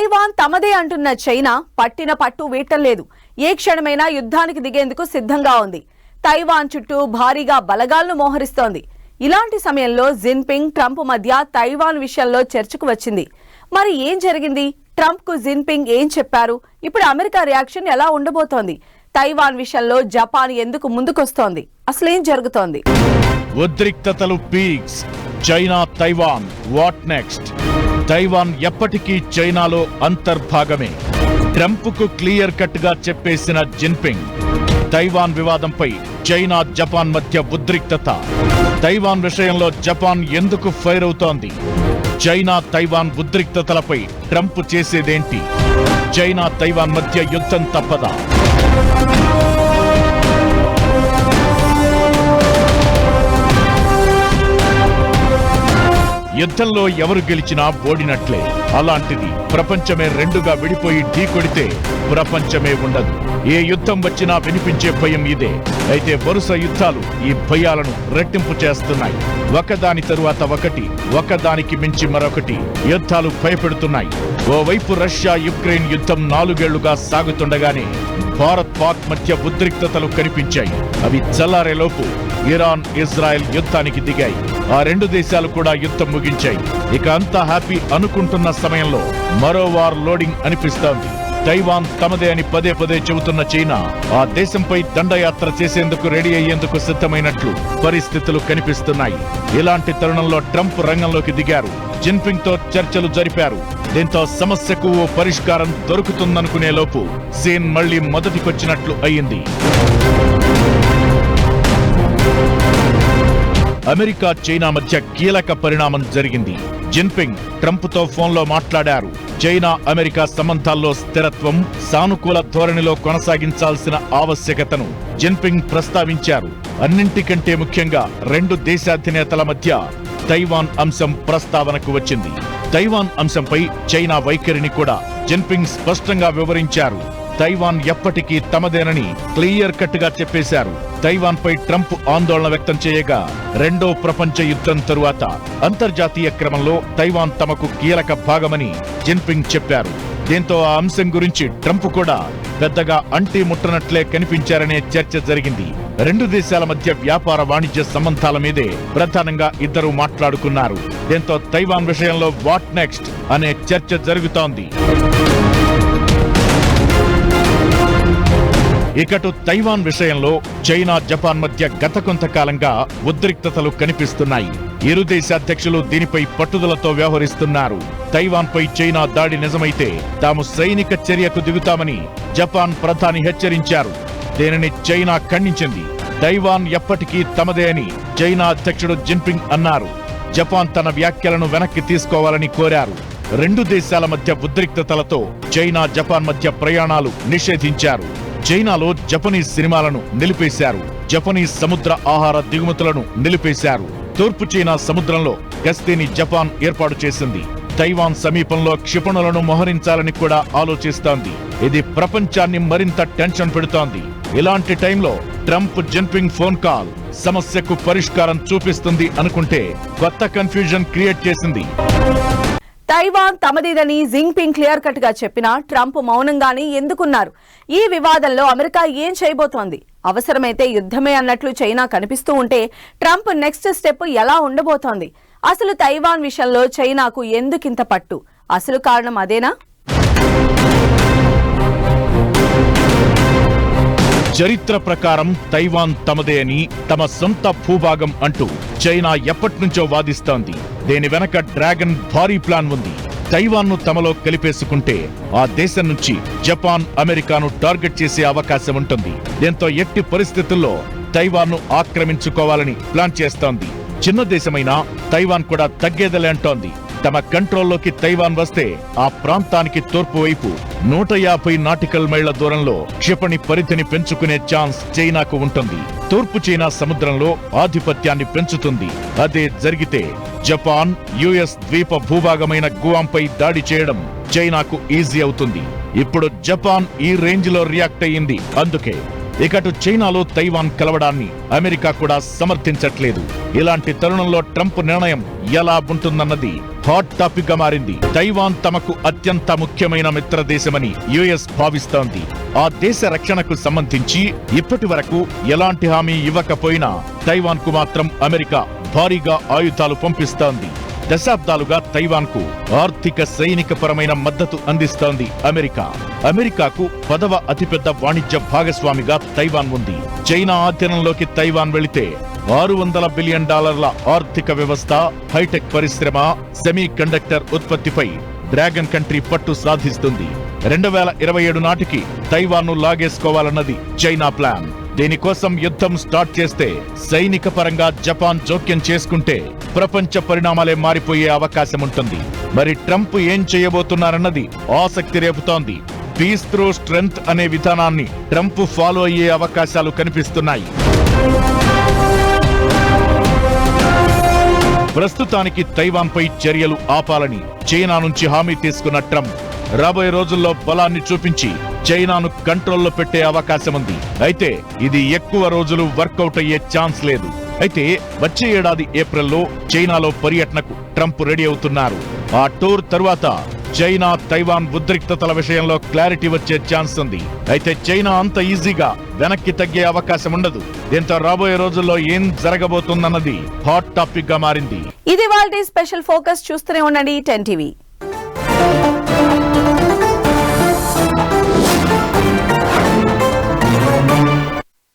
Taiwan తమదే అంటున్న China పట్టిన పట్టు వీటం ఏ క్షణమైనా యుద్ధానికి దిగేందుకు సిద్ధంగా ఉంది. తైవాన్ చుట్టూ భారీగా బలగాలను మోహరిస్తోంది. ఇలాంటి సమయంలో జిన్పింగ్ ట్రంప్ మధ్య తైవాన్ విషయంలో చర్చకు వచ్చింది. మరి ఏం జరిగింది? ట్రంప్కు జిన్పింగ్ ఏం చెప్పారు? ఇప్పుడు అమెరికా రియాక్షన్ ఎలా ఉండబోతోంది? తైవాన్ విషయంలో జపాన్ ఎందుకు ముందుకొస్తోంది? అసలేం జరుగుతోంది? ఉద్రిక్తతలు peaks. China Taiwan. What next? Taiwan ఎప్పటికీ చైనాలో అంతర్భాగమే. ట్రంప్కు క్లియర్ కట్గా చెప్పేసిన జిన్పింగ్ తైవాన్ వివాదంపై చైనా జపాన్ మధ్య ఉద్రిక్తత. తైవాన్ విషయంలో జపాన్ ఎందుకు ఫైర్ అవుతోంది? చైనా తైవాన్ ఉద్రిక్తతలపై ట్రంప్ చేసేదేంటి? చైనా తైవాన్ మధ్య యుద్ధం తప్పదా? యుద్ధంలో ఎవరు గెలిచినా ఓడినట్లే. అలాంటిది ప్రపంచమే రెండుగా విడిపోయి ఢీకొడితే ప్రపంచమే ఉండదు. ఏ యుద్ధం వచ్చినా వినిపించే భయం ఇదే. అయితే వరుస యుద్ధాలు ఈ భయాలను రెట్టింపు చేస్తున్నాయి. ఒకదాని తరువాత ఒకటి ఒకదానికి మించి మరొకటి యుద్ధాలు భయపెడుతున్నాయి. ఓవైపు రష్యా యుక్రెయిన్ యుద్ధం నాలుగేళ్ళుగా సాగుతుండగానే భారత్ పాక్ మధ్య ఉద్రిక్తతలు కనిపించాయి. అవి చల్లారేలోపు ఇరాన్ ఇజ్రాయెల్ యుద్ధానికి దిగాయి. ఆ రెండు దేశాలు కూడా యుద్ధం ముగించాయి. ఇక అంతా హ్యాపీ అనుకుంటున్న సమయంలో మరో వార్ లోడింగ్ అనిపిస్తోంది. తైవాన్ తమదే అని పదే పదే చెబుతున్న చైనా ఆ దేశంపై దండయాత్ర చేసేందుకు రెడీ అయ్యేందుకు సిద్ధమైనట్లు పరిస్థితులు కనిపిస్తున్నాయి. ఇలాంటి తరుణంలో ట్రంప్ రంగంలోకి దిగారు. జిన్పింగ్తో చర్చలు జరిపారు. దీంతో సమస్యకు ఓ పరిష్కారం దొరుకుతుందనుకునే లోపు సీన్ మళ్ళీ మొదటికొచ్చినట్లు అయింది అమెరికా చైనా మధ్య కీలక పరిణామం జరిగింది. జిన్పింగ్ ట్రంప్తో ఫోన్లో మాట్లాడారు. చైనా అమెరికా సంబంధాల్లో స్థిరత్వం సానుకూల ధోరణిలో కొనసాగించాల్సిన ఆవశ్యకతను జిన్పింగ్ ప్రస్తావించారు. అన్నింటికంటే ముఖ్యంగా రెండు దేశాధినేతల మధ్య తైవాన్ అంశం ప్రస్తావనకు వచ్చింది. తైవాన్ అంశంపై చైనా వైఖరిని కూడా జిన్పింగ్ స్పష్టంగా వివరించారు. తైవాన్ ఎప్పటికీ తమదేనని క్లియర్ కట్గా చెప్పేశారు. తైవాన్ పై ట్రంప్ ఆందోళన వ్యక్తం చేయగా రెండో ప్రపంచ యుద్ధం తరువాత అంతర్జాతీయ క్రమంలో తైవాన్ తమకు కీలక భాగమని జిన్పింగ్ చెప్పారు. దీంతో ఆ అంశం గురించి ట్రంప్ కూడా పెద్దగా అంటి ముట్టనట్లే కనిపించారనే చర్చ జరిగింది. రెండు దేశాల మధ్య వ్యాపార వాణిజ్య సంబంధాల మీదే ప్రధానంగా ఇద్దరు మాట్లాడుకున్నారు. దీంతో తైవాన్ విషయంలో వాట్ నెక్స్ట్ అనే చర్చ జరుగుతోంది. ఇకటు తైవాన్ విషయంలో చైనా జపాన్ మధ్య గత కొంతకాలంగా ఉద్రిక్తతలు కనిపిస్తున్నాయి. ఇరు దేశాధ్యక్షులు దీనిపై పట్టుదలతో వ్యవహరిస్తున్నారు. తైవాన్ పై చైనా దాడి నిజమైతే తాము సైనిక చర్యకు దిగుతామని జపాన్ ప్రధాని హెచ్చరించారు. దీనిని చైనా ఖండించింది. తైవాన్ ఎప్పటికీ తమదే అని చైనా అధ్యక్షుడు జిన్పింగ్ అన్నారు. జపాన్ తన వ్యాఖ్యలను వెనక్కి తీసుకోవాలని కోరారు. రెండు దేశాల మధ్య ఉద్రిక్తతలతో చైనా జపాన్ మధ్య ప్రయాణాలు నిషేధించారు. చైనాలో జపనీస్ సినిమాలను నిలిపేశారు. జపనీస్ సముద్ర ఆహార దిగుమతులను నిలిపేశారు. తూర్పు చైనా సముద్రంలో గస్తీని జపాన్ ఏర్పాటు చేసింది. తైవాన్ సమీపంలో క్షిపణులను మోహరించాలని కూడా ఆలోచిస్తోంది. ఇది ప్రపంచాన్ని మరింత టెన్షన్ పెడుతోంది. ఇలాంటి టైంలో ట్రంప్ జిన్పింగ్ ఫోన్ కాల్ సమస్యకు పరిష్కారం చూపిస్తుంది అనుకుంటే కొత్త కన్ఫ్యూజన్ క్రియేట్ చేసింది. తైవాన్ తమదిదని జింగ్పింగ్ క్లియర్ కట్గా చెప్పినా ట్రంప్ మౌనంగానే ఎందుకున్నారు? ఈ వివాదంలో అమెరికా ఏం చేయబోతోంది? అవసరమైతే యుద్ధమే అన్నట్లు చైనా కనిపిస్తూ ఉంటే ట్రంప్ నెక్స్ట్ స్టెప్ ఎలా ఉండబోతోంది? అసలు తైవాన్ విషయంలో చైనాకు ఎందుకింత పట్టు? అసలు కారణం అదేనా? చరిత్ర ప్రకారం తైవాన్ తమదే అని తమ సొంత భూభాగం అంటూ చైనా ఎప్పట్నుంచో వాదిస్తోంది. దీని వెనక డ్రాగన్ భారీ ప్లాన్ ఉంది. తైవాన్ను తమలో కలిపేసుకుంటే ఆ దేశం నుంచి జపాన్ అమెరికాను టార్గెట్ చేసే అవకాశం ఉంటుంది. దీంతో ఎట్టి పరిస్థితుల్లో తైవాన్ను ఆక్రమించుకోవాలని ప్లాన్ చేస్తోంది. చిన్న దేశమైనా తైవాన్ కూడా తగ్గేదలే అంటోంది. తమ కంట్రోల్లోకి తైవాన్ వస్తే ఆ ప్రాంతానికి తూర్పు వైపు నూట యాభై నాటికల్ మైళ్ళ దూరంలో క్షిపణి పరిధిని పెంచుకునే ఛాన్స్ చైనాకు ఉంటుంది. తూర్పు చైనా సముద్రంలో ఆధిపత్యాన్ని పెంచుతుంది. అదే జరిగితే జపాన్ యుఎస్ ద్వీప భూభాగమైన గువాంపై దాడి చేయడం చైనాకు ఈజీ అవుతుంది. ఇప్పుడు జపాన్ ఈ రేంజ్లో రియాక్ట్ అయ్యింది. అందుకే ఇకటు చైనాలో తైవాన్ కలవడాన్ని అమెరికా కూడా సమర్థించట్లేదు. ఇలాంటి తరుణంలో ట్రంప్ నిర్ణయం ఎలా ఉంటుందన్నది హాట్ టాపిక్గా మారింది. తైవాన్ తమకు అత్యంత ముఖ్యమైన మిత్ర దేశమని యుఎస్ భావిస్తోంది. ఆ దేశ రక్షణకు సంబంధించి ఇప్పటి వరకు ఎలాంటి హామీ ఇవ్వకపోయినా తైవాన్కు మాత్రం అమెరికా భారీగా ఆయుధాలు పంపిస్తోంది. దశాబ్దాలుగా తైవాన్కు ఆర్థిక సైనిక పరమైన మద్దతు అందిస్తోంది అమెరికా. అమెరికాకు పదవ అతిపెద్ద వాణిజ్య భాగస్వామిగా తైవాన్ ఉంది. చైనా ఆధీనంలోకి తైవాన్ వెళితే ఆరు వందల బిలియన్ డాలర్ల ఆర్థిక వ్యవస్థ హైటెక్ పరిశ్రమ సెమీ కండక్టర్ ఉత్పత్తిపై డ్రాగన్ కంట్రీ పట్టు సాధిస్తుంది. రెండు వేల ఇరవై ఏడు నాటికి తైవాన్ను లాగేసుకోవాలన్నది చైనా ప్లాన్. దీనికోసం యుద్ధం స్టార్ట్ చేస్తే సైనిక పరంగా జపాన్ జోక్యం చేసుకుంటే ప్రపంచ పరిణామాలే మారిపోయే అవకాశం ఉంటుంది మరి ట్రంప్ ఏం చేయబోతున్నారన్నది ఆసక్తి రేపుతోంది. పీస్ త్రూ స్ట్రెంగ్త్ అనే విధానాన్ని ట్రంప్ ఫాలో అయ్యే అవకాశాలు కనిపిస్తున్నాయి. ప్రస్తుతానికి తైవాన్పై చర్యలు ఆపాలని చైనా నుంచి హామీ తీసుకున్న ట్రంప్ రాబోయే రోజుల్లో బలాన్ని చూపించి చైనాను కంట్రోల్లో పెట్టే అవకాశం ఉంది అయితే ఇది ఎక్కువ రోజులు వర్కౌట్ అయ్యే ఛాన్స్ లేదు. అయితే వచ్చే ఏడాది ఏప్రిల్లో చైనాలో పర్యటనకు ట్రంప్ రెడీ అవుతున్నారు. ఆ టూర్ తరువాత చైనా తైవాన్ ఉద్రిక్తతల విషయంలో క్లారిటీ వచ్చే ఛాన్స్ ఉంది. అయితే చైనా అంత ఈజీగా వెనక్కి తగ్గే అవకాశం ఉండదు. దీంతో రాబోయే రోజుల్లో ఏం జరగబోతుందన్నది హాట్ టాపిక్గా మారింది. ఇది వాళ్ళ స్పెషల్ ఫోకస్. చూస్తూనే ఉండండి టెన్ టీవీ.